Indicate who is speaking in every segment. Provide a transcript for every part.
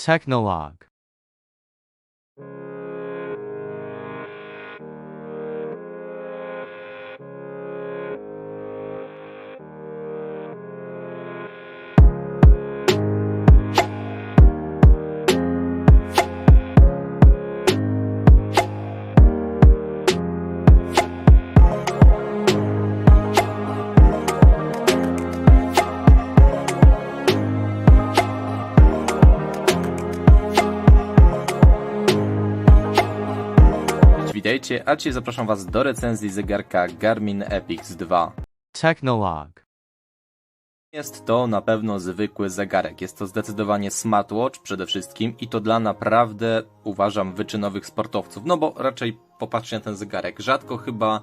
Speaker 1: Technologue.
Speaker 2: Witajcie, a dzisiaj zapraszam Was do recenzji zegarka Garmin Epix 2.
Speaker 1: Technologue.
Speaker 2: Jest to na pewno zwykły zegarek. Jest to zdecydowanie smartwatch przede wszystkim i to dla naprawdę, uważam, wyczynowych sportowców. No bo raczej popatrzcie na ten zegarek. Rzadko chyba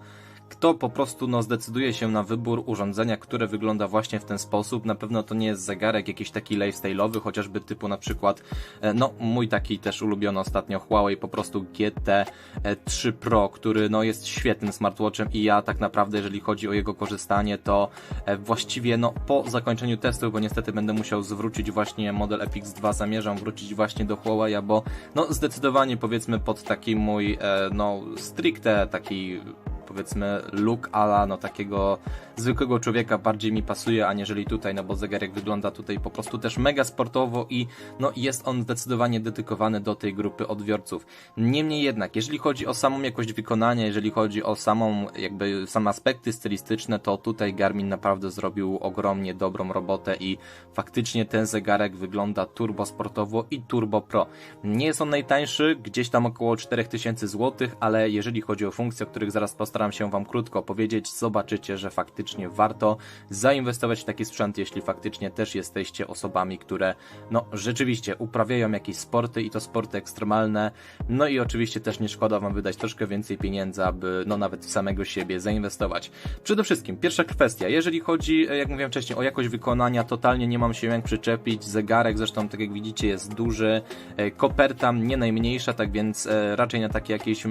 Speaker 2: kto po prostu no, zdecyduje się na wybór urządzenia, które wygląda właśnie w ten sposób. Na pewno to nie jest zegarek jakiś taki lifestyle'owy, chociażby typu na przykład, e, no mój taki też ulubiony ostatnio Huawei, po prostu GT3 Pro, który no jest świetnym smartwatchem i ja tak naprawdę, jeżeli chodzi o jego korzystanie, to e, właściwie no po zakończeniu testów, bo niestety będę musiał zwrócić właśnie model Epix 2, zamierzam wrócić właśnie do Huawei'a, bo no zdecydowanie powiedzmy pod taki mój e, no stricte taki powiedzmy look ala no takiego zwykłego człowieka bardziej mi pasuje, aniżeli tutaj, no bo zegarek wygląda tutaj po prostu też mega sportowo i no jest on zdecydowanie dedykowany do tej grupy odbiorców. Niemniej jednak, jeżeli chodzi o samą jakość wykonania, jeżeli chodzi o samą jakby same aspekty stylistyczne, to tutaj Garmin naprawdę zrobił ogromnie dobrą robotę i faktycznie ten zegarek wygląda turbo sportowo i turbo pro. Nie jest on najtańszy, gdzieś tam około 4000 zł, ale jeżeli chodzi o funkcje, o których zaraz postaram się Wam krótko powiedzieć, zobaczycie, że faktycznie warto zainwestować w taki sprzęt, jeśli faktycznie też jesteście osobami, które no rzeczywiście uprawiają jakieś sporty i to sporty ekstremalne, no i oczywiście też nie szkoda Wam wydać troszkę więcej pieniędzy, aby no nawet w samego siebie zainwestować. Przede wszystkim, pierwsza kwestia, jeżeli chodzi, jak mówiłem wcześniej, o jakość wykonania, totalnie nie mam się jak przyczepić, zegarek zresztą, tak jak widzicie, jest duży, e, koperta nie najmniejsza, tak więc e, raczej na takie jakieś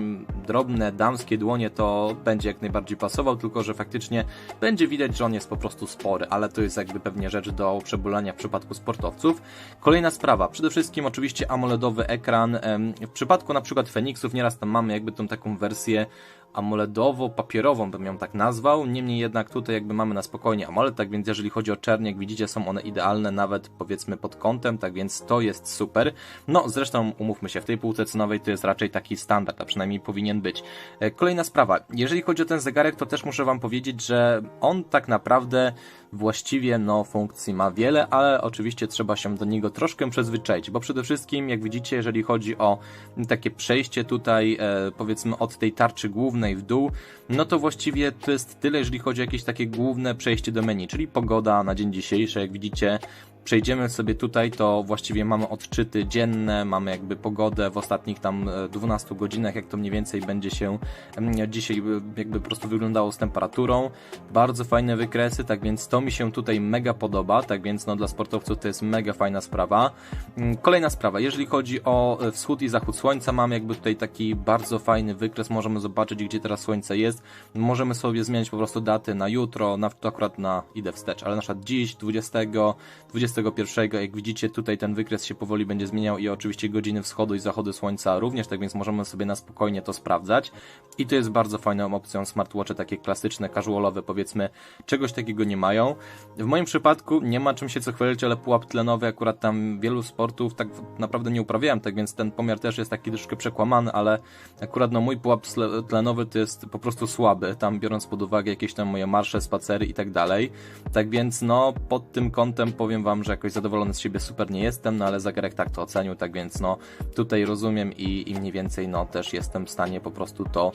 Speaker 2: drobne damskie dłonie to będzie jak najbardziej pasował, tylko że faktycznie będzie widać, że on jest po prostu spory, ale to jest jakby pewnie rzecz do przebulania w przypadku sportowców. Kolejna sprawa, przede wszystkim oczywiście AMOLEDowy ekran. W przypadku na przykład Fenixów nieraz tam mamy jakby tą taką wersję AMOLEDowo-papierową bym ją tak nazwał, niemniej jednak tutaj jakby mamy na spokojnie AMOLED, tak więc jeżeli chodzi o czernie, jak widzicie są one idealne nawet powiedzmy pod kątem, tak więc to jest super. No zresztą umówmy się, w tej półce cenowej to jest raczej taki standard, a przynajmniej powinien być. E, Kolejna sprawa, jeżeli chodzi o ten zegarek, to też muszę wam powiedzieć, że on tak naprawdę właściwie no funkcji ma wiele, ale oczywiście trzeba się do niego troszkę przyzwyczaić, bo przede wszystkim jak widzicie, jeżeli chodzi o takie przejście tutaj e, powiedzmy od tej tarczy głównej w dół, no to właściwie to jest tyle, jeżeli chodzi o jakieś takie główne przejście do menu, czyli pogoda na dzień dzisiejszy, jak widzicie, przejdziemy sobie tutaj, to właściwie mamy odczyty dzienne, mamy jakby pogodę w ostatnich tam e, 12 godzinach, jak to mniej więcej będzie się mm, dzisiaj e, jakby po prostu wyglądało z temperaturą. Bardzo fajne wykresy, tak więc to mi się tutaj mega podoba, tak więc no dla sportowców to jest mega fajna sprawa. Mm, Kolejna sprawa, jeżeli chodzi o e, wschód i zachód słońca, mamy jakby tutaj taki bardzo fajny wykres, możemy zobaczyć gdzie teraz słońce jest. Możemy sobie zmieniać po prostu daty na jutro, na, to akurat na idę wstecz, ale na przykład dziś 20, 21, jak widzicie tutaj ten wykres się powoli będzie zmieniał i oczywiście godziny wschodu i zachodu słońca również, tak więc możemy sobie na spokojnie to sprawdzać. I to jest bardzo fajną opcją smartwatche, takie klasyczne, casualowe powiedzmy, czegoś takiego nie mają. W moim przypadku nie ma czym się co chwalić, ale pułap tlenowy akurat tam wielu sportów tak naprawdę nie uprawiałem, tak więc ten pomiar też jest taki troszkę przekłamany, ale akurat no mój pułap tlenowy to jest po prostu słaby, tam biorąc pod uwagę jakieś tam moje marsze, spacery i tak dalej. Tak więc no pod tym kątem powiem wam, że jakoś zadowolony z siebie super nie jestem, no ale zegarek tak to ocenił, tak więc no tutaj rozumiem i, i mniej więcej no też jestem w stanie po prostu to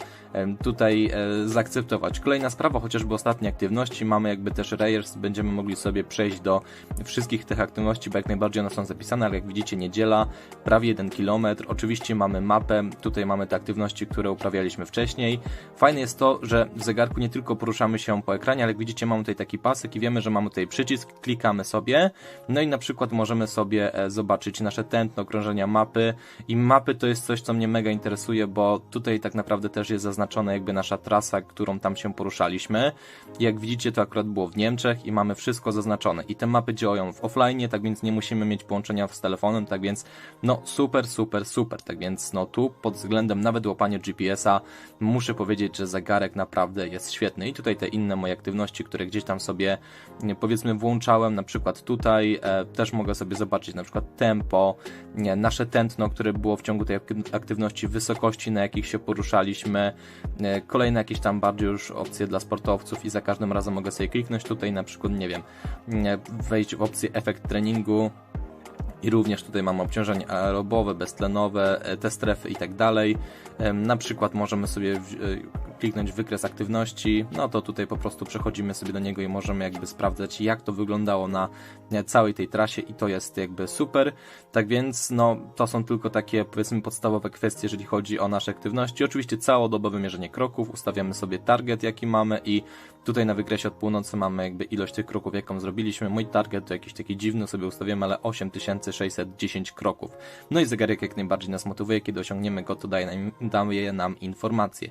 Speaker 2: tutaj e, zaakceptować. Kolejna sprawa, chociażby ostatnie aktywności, mamy jakby też rejestr, będziemy mogli sobie przejść do wszystkich tych aktywności, bo jak najbardziej one są zapisane, ale jak widzicie niedziela, prawie 1 km, oczywiście mamy mapę, tutaj mamy te aktywności, które uprawialiśmy wcześniej. Fajne jest to, że w zegarku nie tylko poruszamy się po ekranie, ale jak widzicie mamy tutaj taki pasek i wiemy, że mamy tutaj przycisk, klikamy sobie, No i na przykład możemy sobie e, zobaczyć nasze tętno krążenia mapy i mapy to jest coś, co mnie mega interesuje, bo tutaj tak naprawdę też jest zaznaczona jakby nasza trasa, którą tam się poruszaliśmy. Jak widzicie, to akurat było w Niemczech i mamy wszystko zaznaczone. I te mapy działają w offline, tak więc nie musimy mieć połączenia z telefonem, tak więc no super, super, super. Tak więc no tu pod względem nawet łapania GPS-a muszę powiedzieć, że zegarek naprawdę jest świetny. I tutaj te inne moje aktywności, które gdzieś tam sobie nie, powiedzmy włączałem, na przykład tutaj e, też mogę sobie zobaczyć na przykład tempo, nie, nasze tętno, które było w ciągu tej ak- aktywności, wysokości, na jakich się poruszaliśmy, e, kolejne jakieś tam bardziej już opcje dla sportowców i za każdym razem mogę sobie kliknąć tutaj na przykład, nie wiem, wejść w opcję efekt treningu, i również tutaj mamy obciążenie aerobowe, beztlenowe, e, te strefy i tak dalej. Na przykład możemy sobie e, kliknąć wykres aktywności, no to tutaj po prostu przechodzimy sobie do niego i możemy jakby sprawdzać jak to wyglądało na e, całej tej trasie i to jest jakby super. Tak więc no to są tylko takie powiedzmy podstawowe kwestie, jeżeli chodzi o nasze aktywności. Oczywiście całodobowe mierzenie kroków, ustawiamy sobie target jaki mamy i tutaj na wykresie od północy mamy jakby ilość tych kroków jaką zrobiliśmy. Mój target to jakiś taki dziwny sobie ustawiłem, ale 8610 kroków. No i zegarek jak najbardziej nas motywuje, kiedy osiągniemy go to daje nam, daje nam informacje.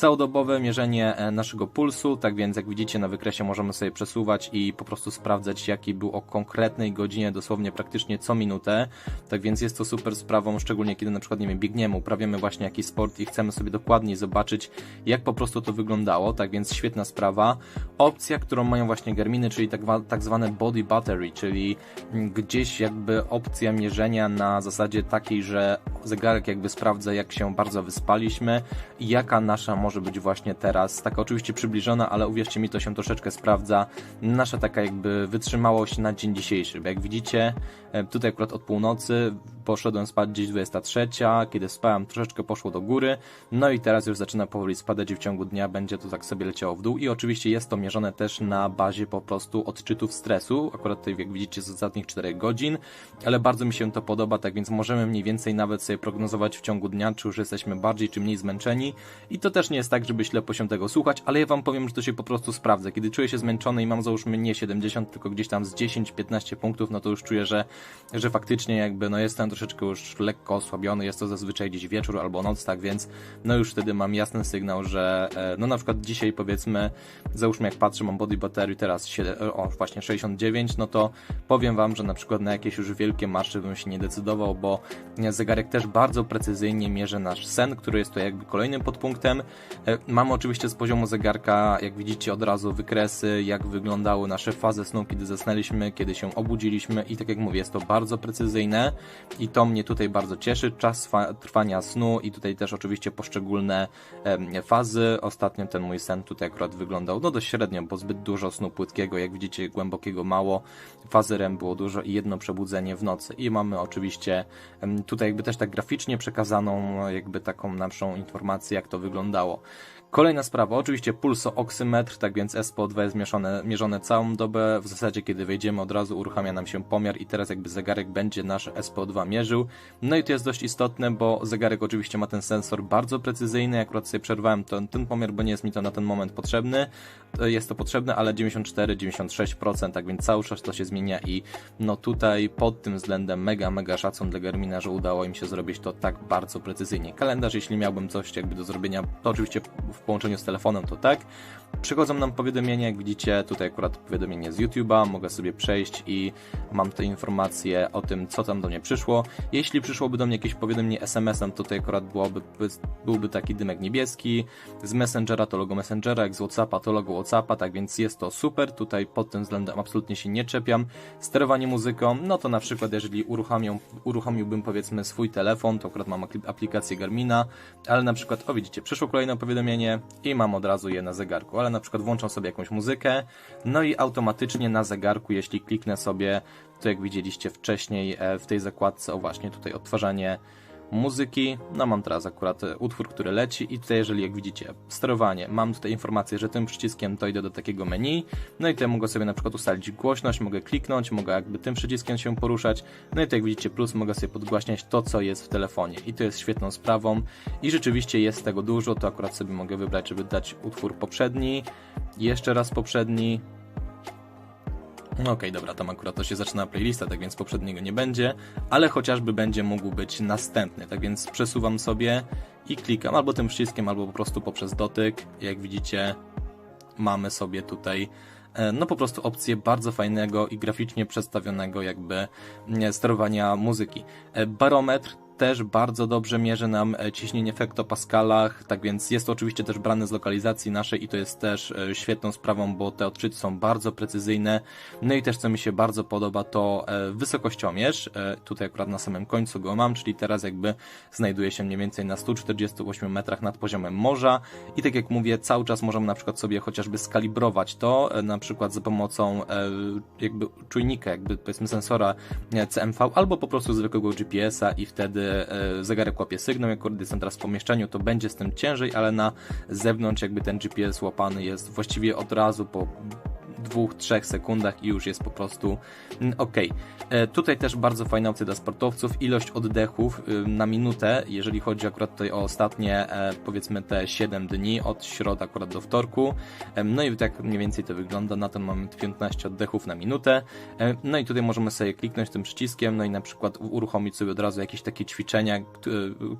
Speaker 2: Całodobowe mierzenie e, naszego pulsu, tak więc jak widzicie na wykresie możemy sobie przesuwać i po prostu sprawdzać jaki był o konkretnej godzinie, dosłownie praktycznie co minutę. Tak więc jest to super sprawą, szczególnie kiedy na przykład nie wiem, biegniemy, uprawiamy właśnie jakiś sport i chcemy sobie dokładniej zobaczyć jak po prostu to wyglądało, tak więc świetna sprawa. Opcja, którą mają właśnie Garminy, czyli tak, tak zwane body battery, czyli mm, gdzieś jakby opcja mierzenia na zasadzie takiej, że zegarek jakby sprawdza jak się bardzo wyspaliśmy i jaka nasza może być właśnie teraz, taka oczywiście przybliżona, ale uwierzcie mi to się troszeczkę sprawdza, nasza taka jakby wytrzymałość na dzień dzisiejszy, bo jak widzicie e, tutaj akurat od północy poszedłem spać gdzieś 23, kiedy spałem troszeczkę poszło do góry, no i teraz już zaczyna powoli spadać i w ciągu dnia będzie to tak sobie leciało w dół. I oczywiście jest to mierzone też na bazie po prostu odczytów stresu, akurat tutaj jak widzicie z ostatnich 4 godzin, ale bardzo mi się to podoba, tak więc możemy mniej więcej nawet sobie prognozować w ciągu dnia, czy już jesteśmy bardziej czy mniej zmęczeni. I to też nie jest tak, żeby ślepo się tego słuchać, ale ja wam powiem, że to się po prostu sprawdza. Kiedy czuję się zmęczony i mam załóżmy nie 70, tylko gdzieś tam z 10-15 punktów, no to już czuję, że, że faktycznie jakby no jestem troszeczkę już lekko osłabiony, jest to zazwyczaj gdzieś wieczór albo noc, tak więc no już wtedy mam jasny sygnał, że e, no na przykład dzisiaj powiedzmy, załóżmy jak patrzę, mam body battery teraz siedem- o właśnie 69, no to powiem wam, że na przykład na jakieś już wielkie marsze bym się nie decydował, bo zegarek też bardzo precyzyjnie mierzy nasz sen, który jest to jakby kolejnym podpunktem. E, Mamy oczywiście z poziomu zegarka, jak widzicie od razu wykresy, jak wyglądały nasze fazy snu, kiedy zasnęliśmy, kiedy się obudziliśmy i tak jak mówię, jest to bardzo precyzyjne i to mnie tutaj bardzo cieszy. Czas trwania snu i tutaj też oczywiście poszczególne fazy. Ostatnio ten mój sen tutaj akurat wyglądał no dość średnio, bo zbyt dużo snu płytkiego, jak widzicie głębokiego mało. Fazy REM było dużo i jedno przebudzenie w nocy. I mamy oczywiście tutaj jakby też tak graficznie przekazaną jakby taką naszą informację, jak to wyglądało. Kolejna sprawa, oczywiście pulsooksymetr, tak więc SPO2 jest mierzone, całą dobę. W zasadzie, kiedy wejdziemy, od razu uruchamia nam się pomiar i teraz jakby zegarek będzie nasze SPO2 mierzył. No i to jest dość istotne, bo zegarek oczywiście ma ten sensor bardzo precyzyjny. Akurat sobie przerwałem ten, ten pomiar, bo nie jest mi to na ten moment potrzebny. To Jest to potrzebne, ale 94-96%, tak więc cały czas to się zmienia i no tutaj pod tym względem mega, mega szacun dla Garmina, że udało im się zrobić to tak bardzo precyzyjnie. Kalendarz, jeśli miałbym coś jakby do zrobienia, to oczywiście w połączeniu z telefonem to tak. Przychodzą nam powiadomienia, jak widzicie, tutaj akurat powiadomienie z YouTube'a, mogę sobie przejść i mam te informacje o tym, co tam do mnie przyszło. Jeśli przyszłoby do mnie jakieś powiadomienie SMS-em, to tutaj akurat byłoby, byłby taki dymek niebieski, z Messengera to logo Messengera, jak z Whatsappa to logo Whatsappa, tak więc jest to super, tutaj pod tym względem absolutnie się nie czepiam. Sterowanie muzyką, no to na przykład jeżeli uruchomiłbym powiedzmy swój telefon, to akurat mam aplikację Garmina, ale na przykład, o widzicie, przyszło kolejne powiadomienie i mam od razu je na zegarku, ale na przykład włączam sobie jakąś muzykę, no i automatycznie na zegarku, jeśli kliknę sobie, to jak widzieliście wcześniej e, w tej zakładce, o właśnie tutaj odtwarzanie muzyki, no mam teraz akurat e, utwór, który leci i tutaj jeżeli jak widzicie sterowanie, mam tutaj informację, że tym przyciskiem to idę do takiego menu, no i tutaj mogę sobie na przykład ustalić głośność, mogę kliknąć, mogę jakby tym przyciskiem się poruszać, no i tutaj jak widzicie plus mogę sobie podgłaśniać to, co jest w telefonie. I to jest świetną sprawą. I rzeczywiście jest tego dużo, to akurat sobie mogę wybrać, żeby dać utwór poprzedni, jeszcze raz poprzedni, No Okej, dobra, tam akurat to się zaczyna playlista, tak więc poprzedniego nie będzie, ale chociażby będzie mógł być następny, tak więc przesuwam sobie i klikam albo tym przyciskiem, albo po prostu poprzez dotyk. Jak widzicie, mamy sobie tutaj e, no po prostu opcję bardzo fajnego i graficznie przedstawionego jakby nie, sterowania muzyki. E, Barometr też bardzo dobrze mierzy nam e, ciśnienie w hektopaskalach, tak więc jest to oczywiście też brane z lokalizacji naszej i to jest też e, świetną sprawą, bo te odczyty są bardzo precyzyjne. No i też co mi się bardzo podoba to e, wysokościomierz. Tutaj akurat na samym końcu go mam, czyli teraz jakby znajduje się mniej więcej na 148 metrach nad poziomem morza i tak jak mówię, cały czas możemy na przykład sobie chociażby skalibrować to, na przykład za pomocą jakby czujnika, jakby powiedzmy sensora CMV albo po prostu zwykłego GPS-a i wtedy zegarek łapie sygnał, jak akurat jestem teraz w pomieszczeniu, to będzie z tym ciężej, ale na zewnątrz jakby ten GPS łapany jest właściwie od razu po dwóch, trzech sekundach i już jest po prostu mm, ok. E, Tutaj też bardzo fajna opcja dla sportowców, ilość oddechów y, na minutę, jeżeli chodzi akurat tutaj o ostatnie e, powiedzmy te 7 dni, od środy akurat do wtorku. Em, No i tak mniej więcej to wygląda, na ten moment 15 oddechów na minutę. E, No i tutaj możemy sobie kliknąć tym przyciskiem, no i na przykład uruchomić sobie od razu jakieś takie ćwiczenia,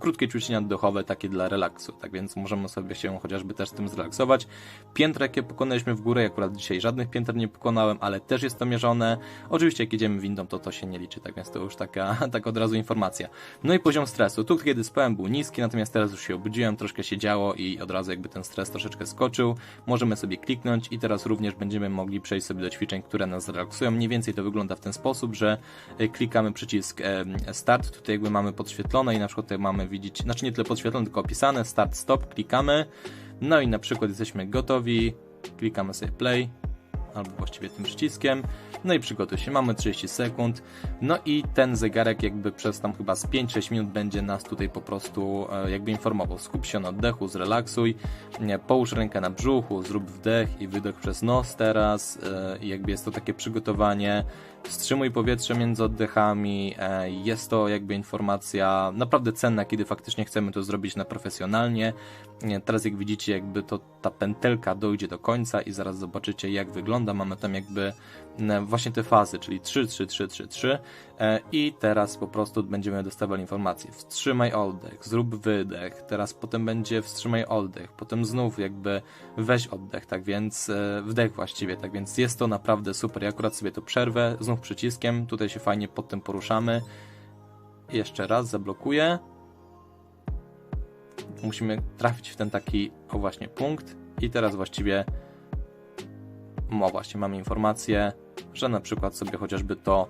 Speaker 2: krótkie ćwiczenia oddechowe, takie dla relaksu, tak więc możemy sobie się chociażby też tym zrelaksować. Piętra, jakie pokonaliśmy w górę, akurat dzisiaj żadnych pięter nie pokonałem, ale też jest to mierzone. Oczywiście jak jedziemy windą, to to się nie liczy, tak więc to już taka, tak od razu informacja. No i poziom stresu. Tu kiedy spałem był niski, natomiast teraz już się obudziłem, troszkę się działo i od razu jakby ten stres troszeczkę skoczył. Możemy sobie kliknąć i teraz również będziemy mogli przejść sobie do ćwiczeń, które nas zrelaksują. Mniej więcej to wygląda w ten sposób, że e, klikamy przycisk e, start, tutaj jakby mamy podświetlone i na przykład tutaj mamy widzieć, znaczy nie tyle podświetlone, tylko opisane, start, stop, klikamy. No i na przykład jesteśmy gotowi, klikamy sobie play, albo właściwie tym przyciskiem. No i przygotuj się, mamy 30 sekund. No i ten zegarek jakby przez tam chyba z 5-6 minut będzie nas tutaj po prostu e, jakby informował. Skup się na oddechu, zrelaksuj, połóż rękę na brzuchu, zrób wdech i wydech przez nos teraz. e, jakby jest to takie przygotowanie. Wstrzymuj powietrze między oddechami. e, Jest to jakby informacja naprawdę cenna, kiedy faktycznie chcemy to zrobić na profesjonalnie. Nie, Teraz jak widzicie, jakby to ta pętelka dojdzie do końca i zaraz zobaczycie jak wygląda. Mamy tam jakby e, właśnie te fazy, czyli 3, 3, 3, 3, 3 e, i teraz po prostu będziemy dostawali informacje. Wstrzymaj oddech, zrób wydech, teraz potem będzie wstrzymaj oddech, potem znów jakby weź oddech, tak więc e, wdech właściwie, tak więc jest to naprawdę super. Ja akurat sobie to przerwę, znów przyciskiem, tutaj się fajnie pod tym poruszamy. Jeszcze raz zablokuję musimy trafić w ten taki, o właśnie, punkt i teraz właściwie o właśnie, mamy informację, że na przykład sobie chociażby to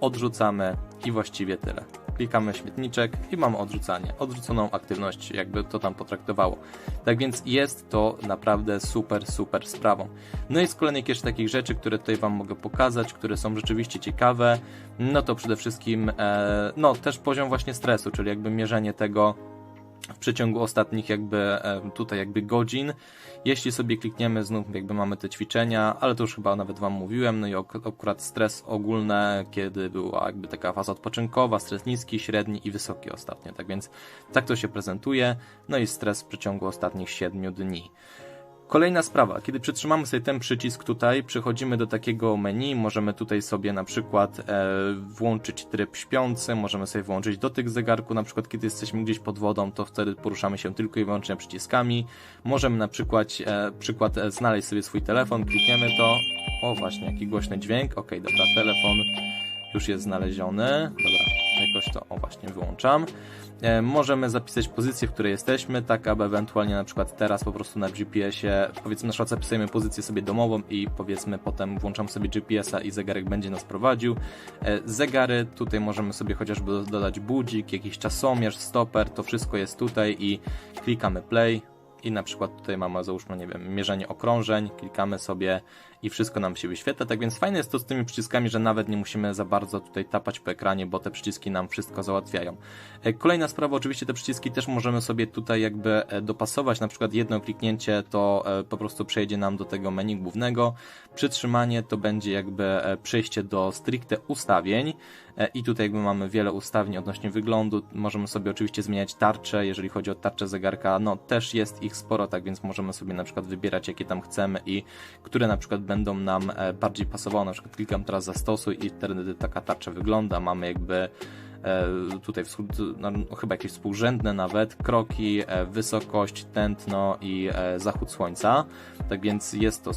Speaker 2: odrzucamy i właściwie tyle. Klikamy śmietniczek i mamy odrzucanie, odrzuconą aktywność, jakby to tam potraktowało. Tak więc jest to naprawdę super, super sprawą. No i z kolejnych jeszcze takich rzeczy, które tutaj Wam mogę pokazać, które są rzeczywiście ciekawe, no to przede wszystkim, e, no też poziom właśnie stresu, czyli jakby mierzenie tego, w przeciągu ostatnich jakby tutaj jakby godzin. Jeśli sobie klikniemy, znów jakby mamy te ćwiczenia, ale to już chyba nawet Wam mówiłem, no i akurat stres ogólny, kiedy była jakby taka faza odpoczynkowa, stres niski, średni i wysoki ostatnio, tak więc tak to się prezentuje, no i stres w przeciągu ostatnich 7 dni. Kolejna sprawa, kiedy przytrzymamy sobie ten przycisk tutaj, przechodzimy do takiego menu, możemy tutaj sobie na przykład e, włączyć tryb śpiący, możemy sobie włączyć dotyk zegarku, na przykład kiedy jesteśmy gdzieś pod wodą, to wtedy poruszamy się tylko i wyłącznie przyciskami. Możemy na przykład, e, przykład e, znaleźć sobie swój telefon, klikniemy to, o właśnie, jaki głośny dźwięk, ok, dobra, telefon już jest znaleziony, dobra, jakoś to, o właśnie, wyłączam. E, możemy zapisać pozycję, w której jesteśmy, tak aby ewentualnie na przykład teraz po prostu na GPS-ie, powiedzmy na przykład zapisujemy pozycję sobie domową i powiedzmy potem włączam sobie GPS-a i zegarek będzie nas prowadził. E, zegary, tutaj możemy sobie chociażby do- dodać budzik, jakiś czasomierz, stoper, to wszystko jest tutaj i klikamy play i na przykład tutaj mamy załóżmy, nie wiem, mierzenie okrążeń, klikamy sobie i wszystko nam się wyświetla, tak więc fajne jest to z tymi przyciskami, że nawet nie musimy za bardzo tutaj tapać po ekranie, bo te przyciski nam wszystko załatwiają. E, Kolejna sprawa, oczywiście te przyciski też możemy sobie tutaj jakby e, dopasować, na przykład jedno kliknięcie to e, po prostu przejdzie nam do tego menu głównego, przytrzymanie to będzie jakby przejście do stricte ustawień. I tutaj jakby mamy wiele ustawień odnośnie wyglądu, możemy sobie oczywiście zmieniać tarcze, jeżeli chodzi o tarczę zegarka, no też jest ich sporo, tak więc możemy sobie na przykład wybierać jakie tam chcemy i które na przykład będą będą nam e, bardziej pasowały. Na przykład klikam teraz zastosuj i wtedy taka tarcza wygląda. Mamy jakby tutaj wschód, no, chyba jakieś współrzędne nawet, kroki, e, wysokość, tętno i e, zachód słońca. Tak więc jest to,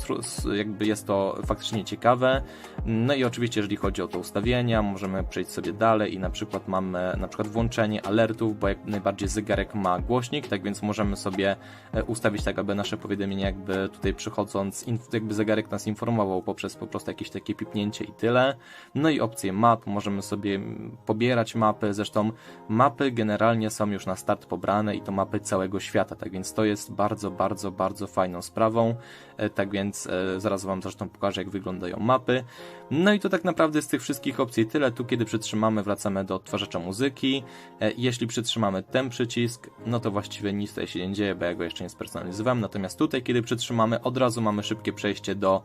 Speaker 2: jakby jest to faktycznie ciekawe. No i oczywiście, jeżeli chodzi o te ustawienia, możemy przejść sobie dalej i na przykład mamy na przykład włączenie alertów, bo jak najbardziej zegarek ma głośnik, tak więc możemy sobie e, ustawić tak, aby nasze powiadomienia jakby tutaj przychodząc, jakby zegarek nas informował poprzez po prostu jakieś takie pipnięcie i tyle. No i opcje map, możemy sobie mm, pobierać mapy, zresztą mapy generalnie są już na start pobrane i to mapy całego świata, tak więc to jest bardzo, bardzo, bardzo fajną sprawą, E, tak więc e, zaraz Wam zresztą pokażę jak wyglądają mapy. No i to tak naprawdę z tych wszystkich opcji tyle, tu kiedy przytrzymamy wracamy do odtwarzacza muzyki, E, jeśli przytrzymamy ten przycisk, no to właściwie nic tutaj się nie dzieje, bo ja go jeszcze nie spersonalizowałem, natomiast tutaj kiedy przytrzymamy od razu mamy szybkie przejście do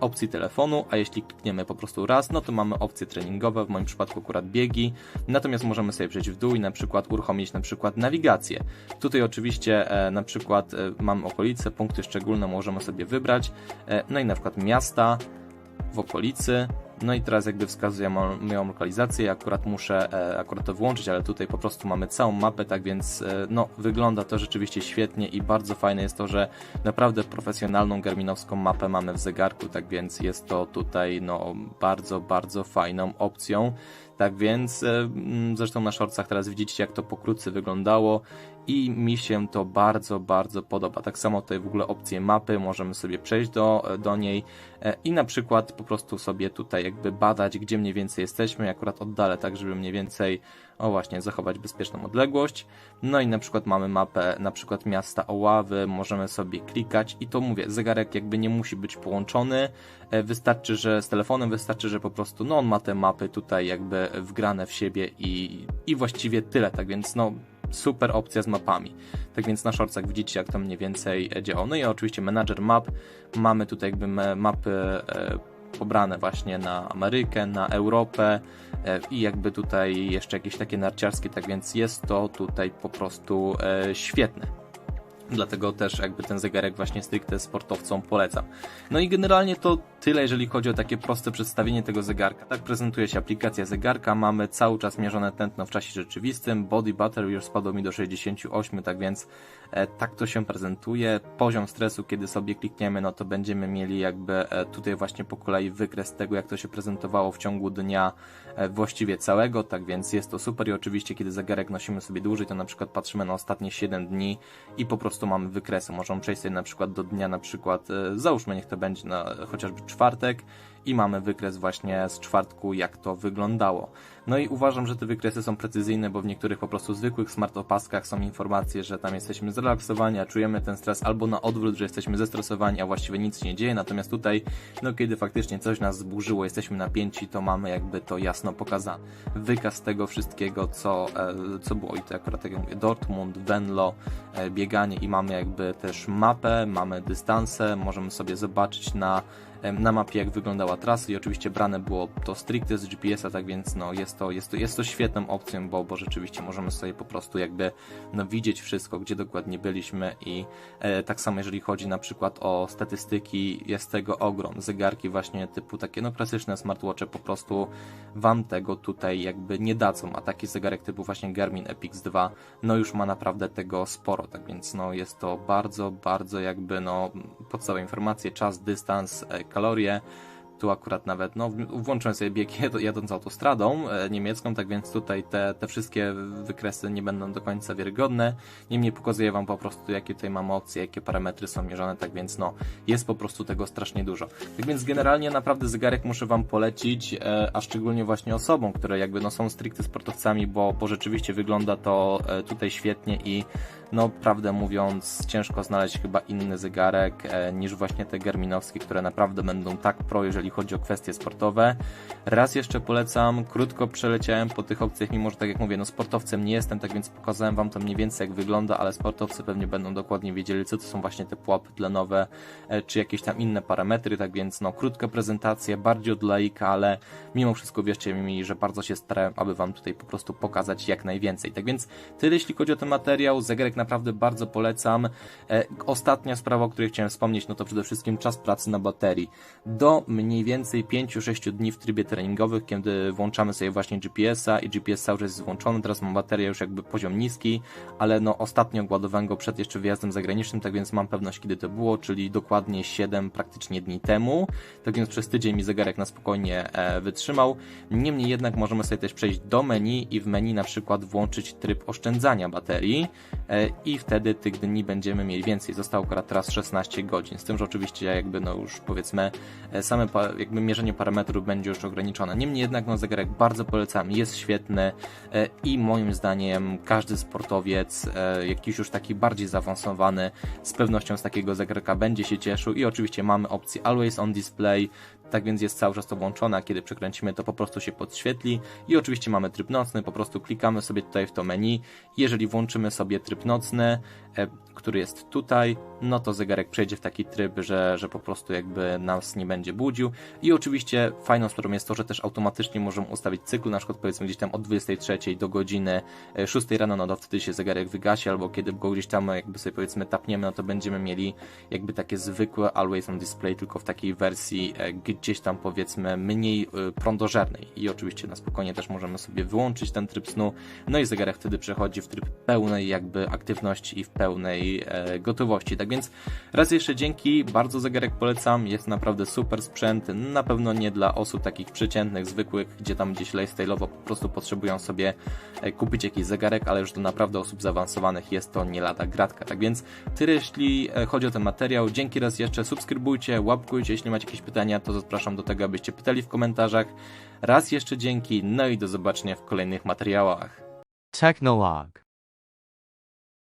Speaker 2: opcji telefonu, a jeśli klikniemy po prostu raz, no to mamy opcje treningowe, w moim przypadku akurat biegi, natomiast możemy sobie przejść w dół i na przykład uruchomić na przykład nawigację. Tutaj oczywiście e, na przykład e, mamy okolice, punkty szczególne możemy sobie wybrać, e, no i na przykład miasta w okolicy, no i teraz jakby wskazuje mo- moją lokalizację, akurat muszę e, akurat to włączyć, ale tutaj po prostu mamy całą mapę, tak więc e, no wygląda to rzeczywiście świetnie i bardzo fajne jest to, że naprawdę profesjonalną garminowską mapę mamy w zegarku, tak więc jest to tutaj no bardzo, bardzo fajną opcją. Tak więc, e, mm, zresztą na shortsach teraz widzicie, jak to pokrótce wyglądało i mi się to bardzo, bardzo podoba. Tak samo tutaj w ogóle opcje mapy, możemy sobie przejść do, do niej e, i na przykład po prostu sobie tutaj jakby badać, gdzie mniej więcej jesteśmy, akurat oddalę tak, żeby mniej więcej, o właśnie, zachować bezpieczną odległość. No i na przykład mamy mapę, na przykład miasta Oławy, możemy sobie klikać i to mówię, zegarek jakby nie musi być połączony, E, wystarczy, że z telefonem wystarczy, że po prostu no on ma te mapy tutaj jakby wgrane w siebie i, i właściwie tyle, tak więc no super opcja z mapami. Tak więc na shortsach widzicie jak to mniej więcej e, działa. No i oczywiście menadżer map, mamy tutaj jakby mapy e, pobrane właśnie na Amerykę, na Europę e, i jakby tutaj jeszcze jakieś takie narciarskie, tak więc jest to tutaj po prostu świetne. Dlatego też jakby ten zegarek właśnie stricte sportowcom polecam. No i generalnie to tyle, jeżeli chodzi o takie proste przedstawienie tego zegarka. Tak prezentuje się aplikacja zegarka. Mamy cały czas mierzone tętno w czasie rzeczywistym. Body battery już spadło mi do 68, tak więc tak to się prezentuje. Poziom stresu, kiedy sobie klikniemy, no to będziemy mieli jakby e, tutaj właśnie po kolei wykres tego, jak to się prezentowało w ciągu dnia e, właściwie całego, tak więc jest to super i oczywiście kiedy zegarek nosimy sobie dłużej, to na przykład patrzymy na ostatnie 7 dni i po prostu mamy wykresy. Możemy przejść sobie na przykład do dnia na przykład, e, załóżmy niech to będzie na chociażby czwartek i mamy wykres właśnie z czwartku, jak to wyglądało. No i uważam, że te wykresy są precyzyjne, bo w niektórych po prostu zwykłych smart opaskach są informacje, że tam jesteśmy zrelaksowani, a czujemy ten stres, albo na odwrót, że jesteśmy zestresowani, a właściwie nic się nie dzieje. Natomiast tutaj, no kiedy faktycznie coś nas zburzyło, jesteśmy napięci, to mamy jakby to jasno pokazane. Wykaz tego wszystkiego, co, e, co było i to akurat jak mówię, Dortmund, Venlo, e, bieganie i mamy jakby też mapę, mamy dystanse, możemy sobie zobaczyć na na mapie, jak wyglądała trasa i oczywiście brane było to stricte z GPS-a, tak więc no, jest, to, jest, to, jest to świetną opcją, bo, bo rzeczywiście możemy sobie po prostu jakby no, widzieć wszystko, gdzie dokładnie byliśmy i e, tak samo jeżeli chodzi na przykład o statystyki, jest tego ogrom. Zegarki właśnie typu takie no klasyczne smartwatche po prostu wam tego tutaj jakby nie dadzą, a taki zegarek typu właśnie Garmin Epix 2 no już ma naprawdę tego sporo, tak więc no jest to bardzo, bardzo jakby no podstawowe informacje, czas, dystans, e, kalorie. Tu akurat nawet, no, włączyłem sobie bieg jadąc autostradą e, niemiecką, tak więc tutaj te, te wszystkie wykresy nie będą do końca wiarygodne. Niemniej pokazuję Wam po prostu, jakie tutaj mamy opcje, jakie parametry są mierzone, tak więc no, jest po prostu tego strasznie dużo. Tak więc generalnie naprawdę zegarek muszę Wam polecić, e, a szczególnie właśnie osobom, które jakby no, są stricte sportowcami, bo, bo rzeczywiście wygląda to e, tutaj świetnie i no prawdę mówiąc ciężko znaleźć chyba inny zegarek e, niż właśnie te garminowskie, które naprawdę będą tak pro, jeżeli chodzi o kwestie sportowe. Raz jeszcze polecam, krótko przeleciałem po tych opcjach, mimo że tak jak mówię, no sportowcem nie jestem, tak więc pokazałem Wam to mniej więcej jak wygląda, ale sportowcy pewnie będą dokładnie wiedzieli, co to są właśnie te pułapy tlenowe, e, czy jakieś tam inne parametry, tak więc no krótka prezentacja, bardziej od laika, ale mimo wszystko wierzcie mi, że bardzo się starałem, aby Wam tutaj po prostu pokazać jak najwięcej. Tak więc tyle jeśli chodzi o ten materiał, zegarek naprawdę bardzo polecam. E, ostatnia sprawa, o której chciałem wspomnieć, no to przede wszystkim czas pracy na baterii. Do mniej więcej 5-6 dni w trybie treningowym, kiedy włączamy sobie właśnie GPS-a i GPS cały czas jest włączony, teraz mam baterię już jakby poziom niski, ale no ostatnio ładowałem go przed jeszcze wyjazdem zagranicznym, tak więc mam pewność kiedy to było, czyli dokładnie 7 praktycznie dni temu, tak więc przez tydzień mi zegarek na spokojnie e, wytrzymał. Niemniej jednak możemy sobie też przejść do menu i w menu na przykład włączyć tryb oszczędzania baterii e, i wtedy tych dni będziemy mieli więcej. Zostało akurat teraz 16 godzin, z tym, że oczywiście jakby no już powiedzmy e, same jakby mierzenie parametrów będzie już ograniczone. Niemniej jednak no zegarek bardzo polecam, jest świetny e, i moim zdaniem każdy sportowiec, e, jakiś już taki bardziej zaawansowany, z pewnością z takiego zegarka będzie się cieszył i oczywiście mamy opcję Always on Display, tak więc jest cały czas to włączone, kiedy przekręcimy to po prostu się podświetli. I oczywiście mamy tryb nocny, po prostu klikamy sobie tutaj w to menu, jeżeli włączymy sobie tryb nocny, e, który jest tutaj, no to zegarek przejdzie w taki tryb, że, że po prostu jakby nas nie będzie budził. I oczywiście fajną sprawą jest to, że też automatycznie możemy ustawić cykl, na przykład powiedzmy gdzieś tam od 23 do godziny e, 6 rano, no to wtedy się zegarek wygasi, albo kiedy go gdzieś tam jakby sobie powiedzmy tapniemy, no to będziemy mieli jakby takie zwykłe always on display, tylko w takiej wersji e, gdzieś tam powiedzmy mniej e, prądożernej. I oczywiście na spokojnie też możemy sobie wyłączyć ten tryb snu, no i zegarek wtedy przechodzi w tryb pełnej jakby aktywności i w pełnej e, gotowości, tak więc raz jeszcze dzięki, bardzo zegarek polecam, jest naprawdę super sprzęt, na pewno nie dla osób takich przeciętnych, zwykłych, gdzie tam gdzieś lifestyle'owo po prostu potrzebują sobie e, kupić jakiś zegarek, ale już do naprawdę osób zaawansowanych jest to nie lada gratka. Tak więc tyle jeśli e, chodzi o ten materiał. Dzięki raz jeszcze, subskrybujcie, łapkujcie, jeśli macie jakieś pytania, to zapraszam do tego, abyście pytali w komentarzach. Raz jeszcze dzięki, no i do zobaczenia w kolejnych materiałach.
Speaker 1: Technolog.